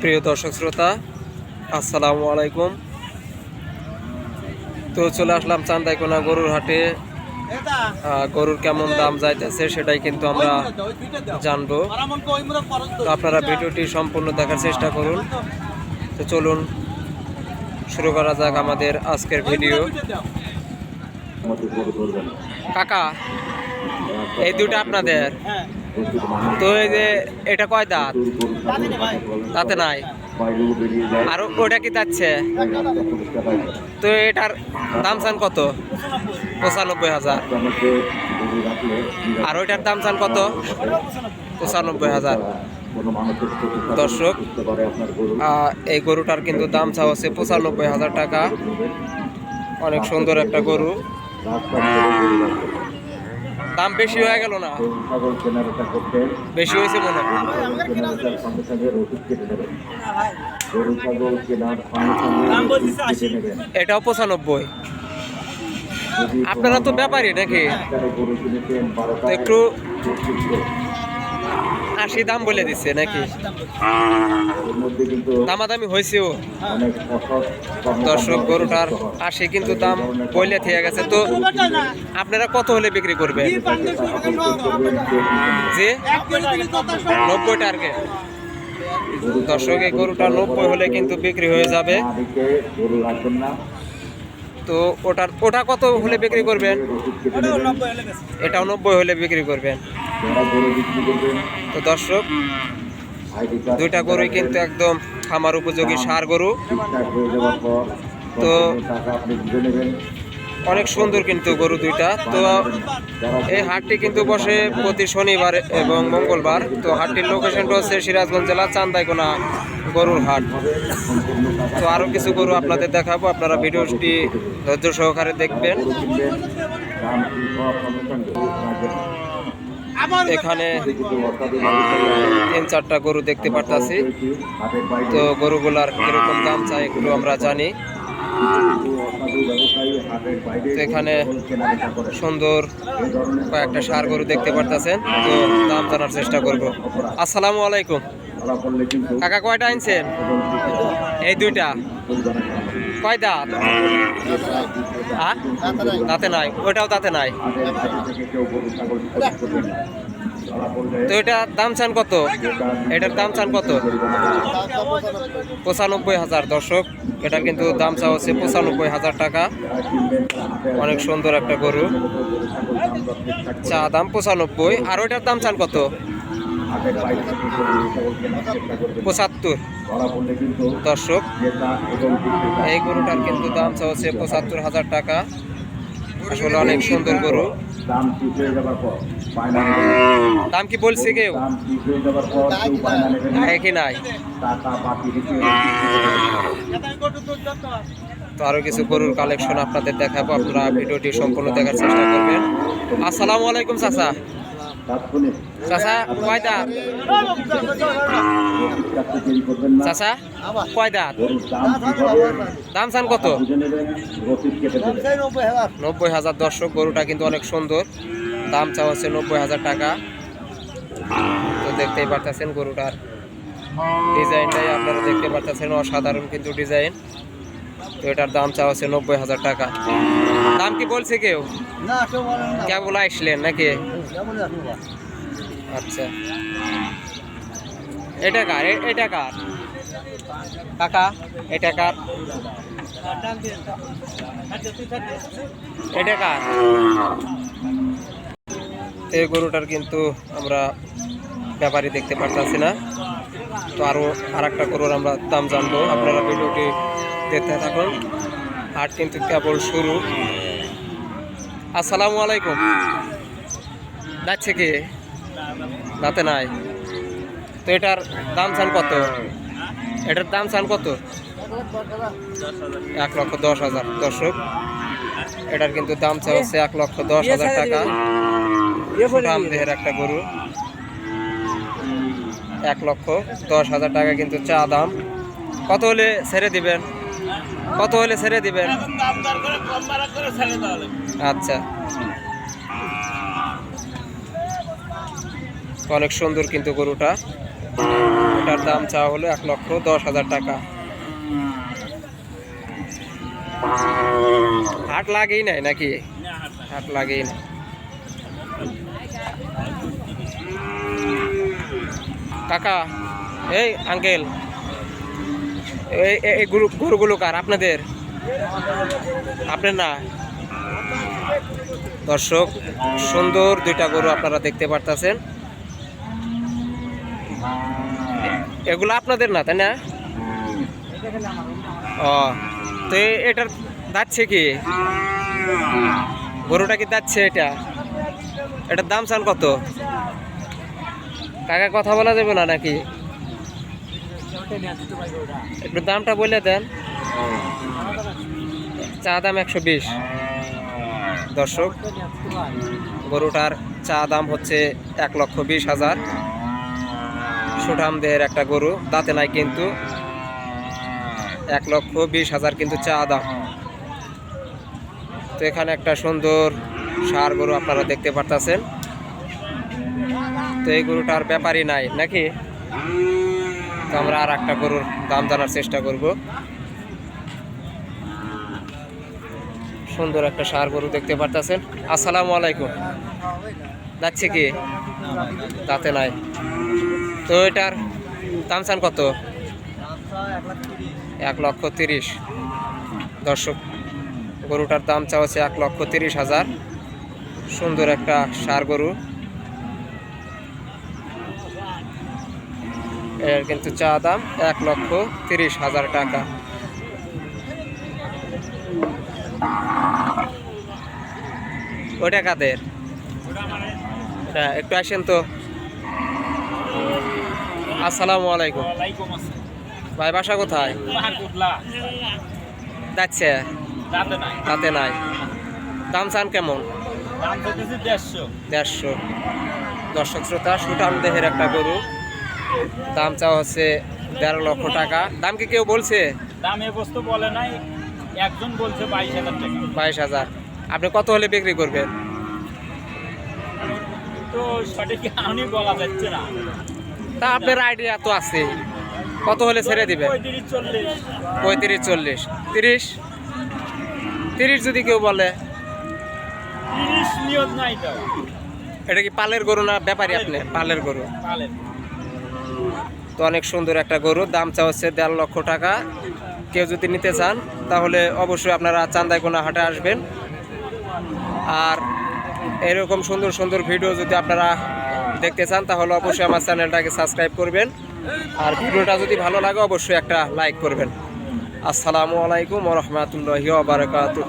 প্রিয় দর্শক শ্রোতা, আসসালামু আলাইকুম। তো চলে আসলাম চান্দাইকোনা গরুর হাটে। গরুর কেমন দাম যাইতেছে সেটাই কিন্তু আমরা জানব। আপনারা ভিডিওটি সম্পূর্ণ দেখার চেষ্টা করুন। তো চলুন শুরু করা যাক আমাদের আজকের ভিডিও। কাকা, এই দুটো আপনাদের? তো এই যে এটা কয় দাঁত? তাতে নাই। আর ওটা কি যাচ্ছে তো এটার দাম চান কত? পঁচানব্বই হাজার। আর ওইটার দাম চান কত? পঁচানব্বই হাজার। দর্শক এই গরুটার কিন্তু দাম চাওয়া হচ্ছে পঁচানব্বই হাজার টাকা। অনেক সুন্দর একটা গরু। দাম বেশি হয়ে গেল না? বেশি হয়েছে মনে হয়। এটাও পঁচানব্বই। আপনারা তো ব্যাপারই নাকি? একটু আশি দাম বলে দিচ্ছে নাকি? দামাদামি হয়েছেও। দর্শক গরুটার আশি কিন্তু দাম বইলে থেকে গেছে। তো আপনারা কত হলে বিক্রি করবেন? যে নব্বই টার্গেট। দর্শক এই গরুটা নব্বই হলে কিন্তু বিক্রি হয়ে যাবে। তো ওটার ওটা কত হলে বিক্রি করবেন? এটাও নব্বই হলে বিক্রি করবেন। তো দর্শক দুইটা গরুই কিন্তু একদম খামার উপযোগী সার গরু। তো অনেক সুন্দর কিন্তু গরু দুইটা। তো এই হাটটি কিন্তু বসে প্রতি শনিবার এবং মঙ্গলবার। তো হাটটির লোকেশনটা হচ্ছে সিরাজগঞ্জ জেলা চান্দাইকোনা গরুর হাট। তো আরও কিছু গরু আপনাদের দেখাবো। আপনারা ভিডিওটি ধৈর্য সহকারে দেখবেন। এখানে তিন চারটা গরু দেখতে পারতাছি। তো গরুগুলার কীরকম দাম চাই একটু আমরা জানি। তো এখানে সুন্দর কয়েকটা সার গরু দেখতে পারতেছেন। তো দাম জানার চেষ্টা করব। আসসালামু আলাইকুম। কাকা কয়টা আনছেন? এই দুইটা। কয় দাঁত? দাঁতে নাই। ওইটাও দাঁতে নাই। তো এটার দাম চান কত? এটার দাম চান কত? পঁচানব্বই হাজার। দর্শক, এটার কিন্তু দাম চা হচ্ছে পঁচানব্বই হাজার টাকা। অনেক সুন্দর একটা গরু। চা দাম পঁচানব্বই। আর ওইটার দাম চান কত? পঁচাত্তর। দর্শক এই গরুটার কিন্তু দাম চা হচ্ছে পঁচাত্তর হাজার টাকা। আসলে অনেক সুন্দর গরু। দাম কি বলছে কেউ? একই নাই তো আরও কিছু গরুর কালেকশন আপনাদের দেখাবো। আপনারা ভিডিওটি সম্পূর্ণ দেখার চেষ্টা করবেন। আসসালামু আলাইকুম চাচা। চাচা কয় দাঁত চাচা কয় দাঁত দাম চান কত? নব্বই হাজার দর্শক গরুটা কিন্তু অনেক সুন্দর। দাম চাওয়া হচ্ছে নব্বই হাজার টাকা। তো দেখতেই পারতেছেন গরুটার ডিজাইনটাই। আপনারা দেখতে পারতেছেন অসাধারণ কিন্তু ডিজাইন। তো এটার দাম চাওয়া হচ্ছে নব্বই হাজার টাকা। দাম কি বলছে কেউ? কেবল আসলেন নাকি? আচ্ছা। এটা কার? এটা কার? কাকা, এটা কার? এটা কার? এই গরুটার কিন্তু আমরা ব্যাপারে দেখতে পারতাছি না। তো আরও আর একটা গরুর আমরা দাম জানব। আপনারা ভিডিওটি দেখতে থাকুন। হাট কিন্তু কেবল শুরু। আসসালামু আলাইকুম। যাচ্ছে কি? দাঁতে নাই। তো এটার দাম চান কত? এটার দাম চান কত? এক লক্ষ দশ হাজার। দর্শক, এটার কিন্তু দাম চা হচ্ছে এক লক্ষ দশ হাজার টাকা। দাম দেহের একটা গরু। এক লক্ষ দশ হাজার টাকা কিন্তু চা দাম। কত হলে ছেড়ে দিবেন? কত হলে ছেড়ে দিবেন? আচ্ছা। অনেক সুন্দর কিন্তু গরুটা। ওটার দাম চাওয়া হলো এক লক্ষ দশ হাজার টাকা। হাট লাগেই নাই নাকি? হাট লাগেই না কাকা, এই আঙ্কেল এই, এই- এই গরু, গরুগুলো কার? আপনাদের? আপনার না? দর্শক, সুন্দর দুইটা গরু আপনারা দেখতে পারতেছেন। এগুলো আপনাদের না, তাই না? ও, তো এটার যাচ্ছে কি? গরুটা কি যাচ্ছে এটা? এটার দাম চান কত? কাকা কথা বলা যাবে না নাকি? একটু দামটা বলে দেন। চা দাম একশো বিশ। দর্শক, গরুটার চা দাম হচ্ছে এক লক্ষ বিশ হাজার। সুঠাম দেহের একটা গরু, দাঁতে নাই কিন্তু এক লক্ষ বিশ হাজার কিন্তু চা দাম। তো এখানে একটা সুন্দর সার গরু আপনারা দেখতে পারতেছেন। তো এই গরুটার ব্যাপারই নাই, নাকি? তো আমরা আর একটা গরুর দাম জানার চেষ্টা করব। সুন্দর একটা সার গরু দেখতে পারতেছেন। আসসালামু আলাইকুম। যাচ্ছে কি? তাতে নাই। তো এটার দাম চান কত? এক লক্ষ তিরিশ। দর্শক, গরুটার দাম চা হচ্ছে এক লক্ষ তিরিশ হাজার। সুন্দর একটা সার গরু। এর কিন্তু চা দাম এক লক্ষ তিরিশ হাজার টাকা। ওইটা কাদের? ওটা একটু আসেন তো। আসসালামু আলাইকুম। ভাই বাসা কোথায়? যাচ্ছে? দাঁতে নাই। তাতে নাই। দাম চান কেমন? দেড়শো। দেড়শো। দর্শক শ্রোতা সুঠাম দেহের একটা গরু। দাম চাওয়া হচ্ছে দেড় লক্ষ টাকা। দাম কি কেউ বলছে? দাম এ বস্তু বলে নাই। একজন বলছে বাইশ হাজার টাকা। বাইশ হাজার। আপনি কত হলে বিক্রি করবেন? তো সঠিক আমি বলা যাচ্ছে না। তা আপনার আইডিয়া তো আছে কত হলে ছেড়ে দিবেন পঁয়ত্রিশ চল্লিশ। তিরিশ? তিরিশ যদি কেউ বলে। এটা কি পালের গরু না ব্যাপারী আপনি? পালের গরু। তো অনেক সুন্দর একটা গরু দাম চা হচ্ছে দেড় লক্ষ টাকা। কেউ যদি নিতে চান তাহলে অবশ্যই আপনারা চান্দাইকোনা হাটে আসবেন। আর এরকম সুন্দর সুন্দর ভিডিও যদি আপনারা দেখতে চান, তাহলে অবশ্যই আমার চ্যানেলটাকে সাবস্ক্রাইব করবেন। আর ভিডিওটা যদি ভালো লাগে, অবশ্যই একটা লাইক করবেন। আসসালামু আলাইকুম রহমতুল্লাহ বারকাতুহ।